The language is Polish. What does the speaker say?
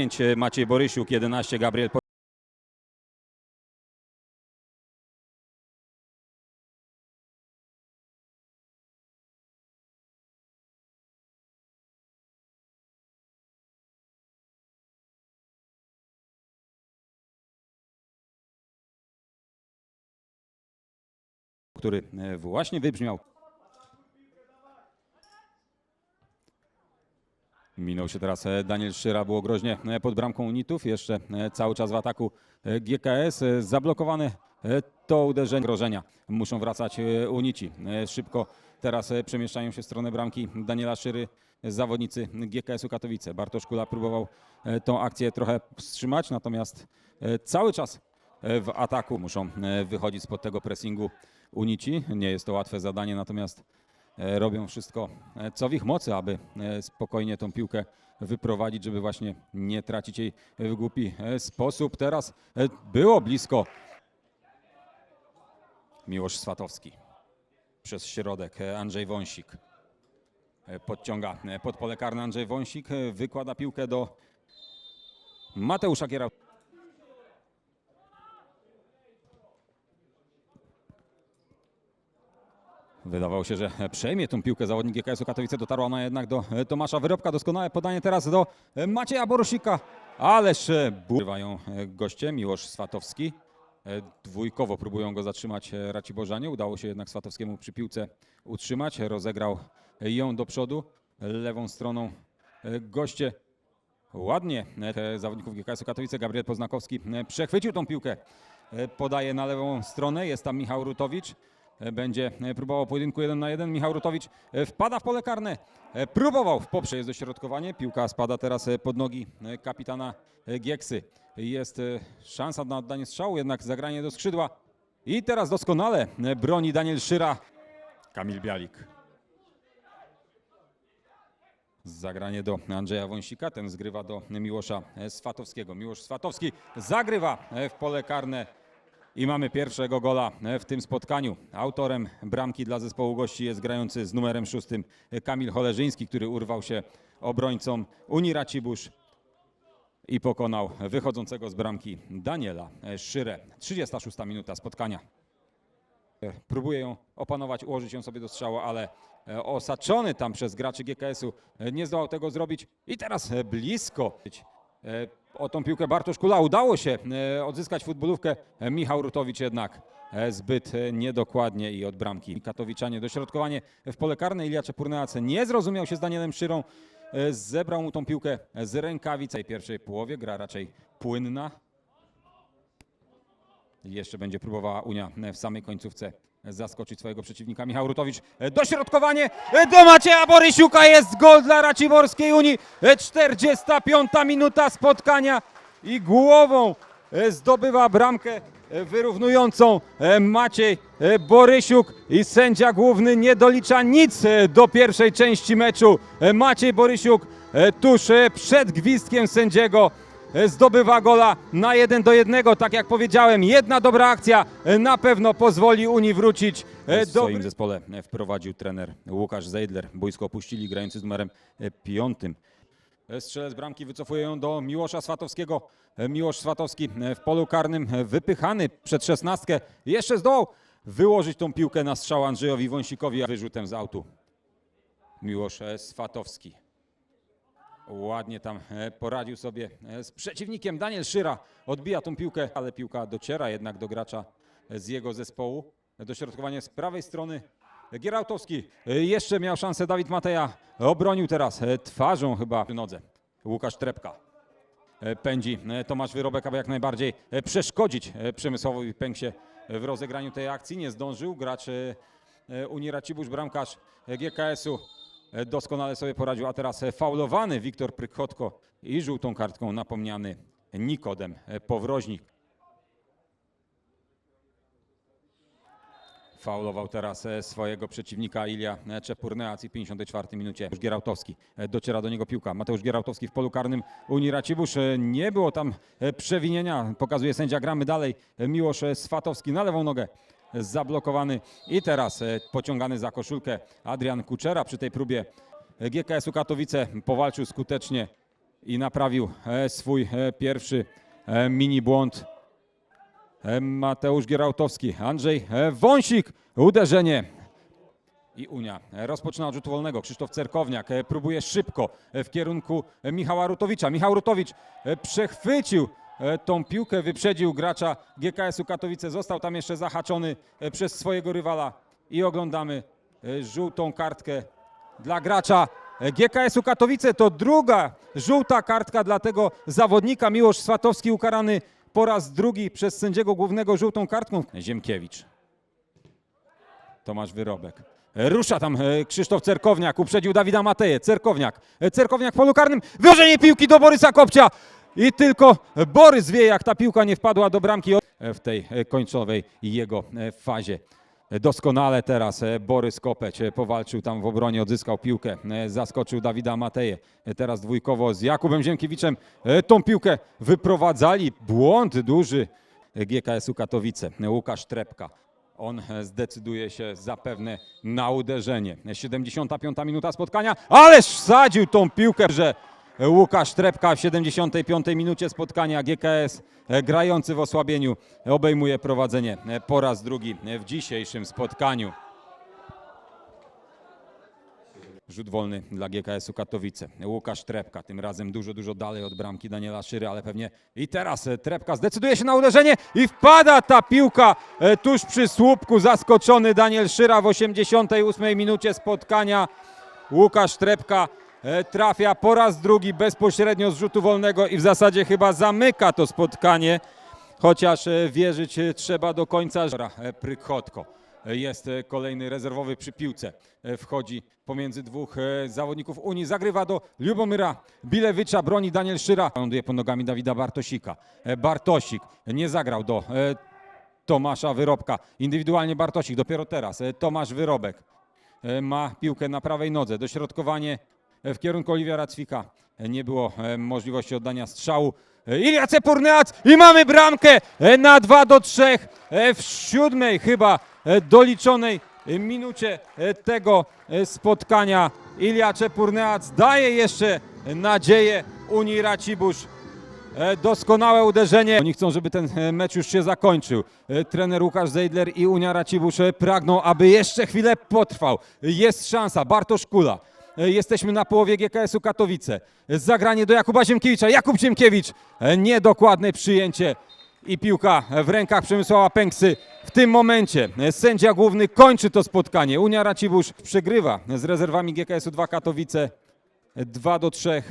10 Maciej Borysiuk, 11 Gabriel który e, właśnie wybrzmiał. Minął się teraz e, Daniel Szyra, było groźnie e, pod bramką Unitów, jeszcze e, cały czas w ataku GKS, zablokowane to uderzenie grożenia. Muszą wracać Unici. Szybko teraz przemieszczają się w stronę bramki Daniela Szyry, zawodnicy GKS-u Katowice. Bartosz Kula próbował tą akcję trochę wstrzymać, natomiast cały czas w ataku muszą wychodzić spod tego pressingu Unici. Nie jest to łatwe zadanie, natomiast robią wszystko, e, co w ich mocy, aby e, spokojnie tą piłkę wyprowadzić, żeby właśnie nie tracić jej w głupi e, sposób. Teraz e, było blisko. Miłosz Swatowski przez środek, e, Andrzej Wąsik. E, Podciąga e, pod pole karne Andrzej Wąsik, e, wykłada piłkę do Mateusza Giera. Wydawało się, że przejmie tą piłkę zawodnik GKS-u Katowice. Dotarła ona jednak do Tomasza Wyrobka. Doskonałe podanie teraz do Macieja Borosika. Ależ e, bywają e, goście. Miłosz Swatowski. E, Dwójkowo próbują go zatrzymać Raciborzanie. Udało się jednak Swatowskiemu przy piłce utrzymać. Rozegrał ją do przodu. Lewą stroną goście Ładnie zawodników GKS-u Katowice. Gabriel Poznakowski przechwycił tą piłkę. Podaje na lewą stronę. Jest tam Michał Rutowicz. Będzie próbował pojedynku 1 na 1. Michał Rutowicz e, wpada w pole karne. E, Próbował w poprze. Jest dośrodkowanie. Piłka spada teraz e, pod nogi kapitana Gieksy. Jest szansa na oddanie strzału, jednak zagranie do skrzydła. I teraz doskonale broni Daniel Szyra. Kamil Bialik. Zagranie do Andrzeja Wąsika, ten zgrywa do Miłosza Swatowskiego. Miłosz Swatowski zagrywa w pole karne i mamy pierwszego gola w tym spotkaniu. Autorem bramki dla zespołu gości jest grający z numerem szóstym Kamil Cholerzyński, który urwał się obrońcom Unii Racibórz i pokonał wychodzącego z bramki Daniela Szyrę. 36 minuta spotkania. Próbuje ją opanować, ułożyć ją sobie do strzału, ale e, osaczony tam przez graczy GKS-u e, nie zdołał tego zrobić. I teraz e, blisko e, o tą piłkę Bartosz Kula udało się e, odzyskać futbolówkę. E, Michał Rutowicz jednak e, zbyt e, niedokładnie i od bramki. Katowiczanie dośrodkowanie w pole karne. Ilia Czepurneac nie zrozumiał się z Danielem Szyrą. E, Zebrał mu tą piłkę z rękawic. W pierwszej połowie gra raczej płynna. Jeszcze będzie próbowała Unia w samej końcówce zaskoczyć swojego przeciwnika. Michał Rutowicz, e, dośrodkowanie e, do Macieja Borysiuka, jest gol dla Raciborskiej Unii. E, 45 minuta spotkania i głową e, zdobywa bramkę e, wyrównującą e, Maciej e, Borysiuk i sędzia główny nie dolicza nic e, do pierwszej części meczu. E, Maciej Borysiuk e, tuż e, przed gwizdkiem sędziego e, zdobywa gola na 1 do 1. Tak jak powiedziałem, jedna dobra akcja e, na pewno pozwoli Unii wrócić e, do... W swoim zespole e, wprowadził trener Łukasz Zeidler. Boisko opuścili grający z numerem e, piątym. E, Strzelec bramki wycofuje ją do Miłosza Swatowskiego. E, Miłosz Swatowski e, w polu karnym e, wypychany przed szesnastkę. Jeszcze zdołał wyłożyć tą piłkę na strzał Andrzejowi Wąsikowi a wyrzutem z autu. Miłosz e, Swatowski. Ładnie tam e, poradził sobie e, z przeciwnikiem. Daniel Szyra odbija tą piłkę, ale piłka dociera jednak do gracza z jego zespołu. Dośrodkowanie z prawej strony. Gierałtowski e, jeszcze miał szansę. Dawid Mateja obronił teraz twarzą chyba przy nodze. Łukasz Trepka. Pędzi Tomasz Wyrobek, aby jak najbardziej przeszkodzić Przemysławowi Pęksie w rozegraniu tej akcji. Nie zdążył gracz Unii Racibórz, bramkarz GKS-u doskonale sobie poradził, a teraz e, faulowany Wiktor Prykotko i żółtą kartką napomniany Nikodem e, Powroźnik. Faulował teraz e, swojego przeciwnika Ilia e, Czepurneac i w 54 minucie Mateusz Gierałtowski. E, Dociera do niego piłka. Mateusz Gierałtowski w polu karnym Unii Racibórz. E, Nie było tam e, przewinienia. Pokazuje sędzia. Gramy dalej. E, Miłosz e, Swatowski na lewą nogę. Zablokowany i teraz e, pociągany za koszulkę Adrian Kuczera przy tej próbie e, GKS-u Katowice powalczył skutecznie i naprawił e, swój pierwszy mini błąd. Mateusz Gierałtowski, Andrzej Wąsik, uderzenie i Unia rozpoczyna od rzutu wolnego. Krzysztof Cerkowniak próbuje szybko w kierunku Michała Rutowicza. Michał Rutowicz przechwycił tą piłkę, wyprzedził gracza GKS-u Katowice. Został tam jeszcze zahaczony e, przez swojego rywala i oglądamy e, żółtą kartkę dla gracza e, GKS-u Katowice. To druga żółta kartka dla tego zawodnika. Miłosz Swatowski ukarany po raz drugi przez sędziego głównego żółtą kartką. Ziemkiewicz. Tomasz Wyrobek. Rusza tam e, Krzysztof Cerkowniak, uprzedził Dawida Mateję. Cerkowniak, e, Cerkowniak w polu karnym, wyłożenie piłki do Borysa Kopcia i tylko Borys wie, jak ta piłka nie wpadła do bramki e, w tej e, końcowej jego e, fazie. Doskonale teraz Borys Kopeć powalczył tam w obronie, odzyskał piłkę, zaskoczył Dawida Mateję. E, Teraz dwójkowo z Jakubem Ziemkiewiczem tą piłkę wyprowadzali. Błąd duży GKS-u Katowice. Łukasz Trepka. On zdecyduje się zapewne na uderzenie. 75 minuta spotkania, ależ wsadził tą piłkę, że Łukasz Trepka w 75 minucie spotkania GKS e, grający w osłabieniu obejmuje prowadzenie e, po raz drugi w dzisiejszym spotkaniu. Rzut wolny dla GKS-u Katowice. Łukasz Trepka, tym razem dużo, dużo dalej od bramki Daniela Szyry, ale pewnie i teraz e, Trepka zdecyduje się na uderzenie i wpada ta piłka e, tuż przy słupku. Zaskoczony Daniel Szyra w 88 minucie spotkania. Łukasz Trepka e, trafia po raz drugi bezpośrednio z rzutu wolnego i w zasadzie chyba zamyka to spotkanie, chociaż e, wierzyć e, trzeba do końca. E, Prychotko e, jest e, kolejny rezerwowy przy piłce. E, Wchodzi pomiędzy dwóch e, zawodników Unii, zagrywa do Lubomyra Bilewicza, broni Daniel Szyra. Ląduje po nogami Dawida Bartosika. E, Bartosik nie zagrał do e, Tomasza Wyrobka. Indywidualnie Bartosik, dopiero teraz. e, Tomasz Wyrobek e, ma piłkę na prawej nodze. Dośrodkowanie e, w kierunku Oliwiera Cwika. Nie było e, możliwości oddania strzału. E, Ilia Cepurniac i mamy bramkę e, na 2 do 3 e, w siódmej chyba doliczonej minucie tego spotkania. Ilia Czepurneac daje jeszcze nadzieję Unii Racibórz. E, Doskonałe uderzenie. Oni chcą, żeby ten mecz już się zakończył. Trener Łukasz Zeidler i Unia Racibórz e, pragną, aby jeszcze chwilę potrwał. Jest szansa. Bartosz Kula. E, Jesteśmy na połowie GKS-u Katowice. Zagranie do Jakuba Ziemkiewicza. Jakub Ziemkiewicz. E, Niedokładne przyjęcie i piłka w rękach Przemysława Pęksy. W tym momencie e, sędzia główny kończy to spotkanie. Unia Racibórz przegrywa z rezerwami GKS-u 2 Katowice 2 do 3.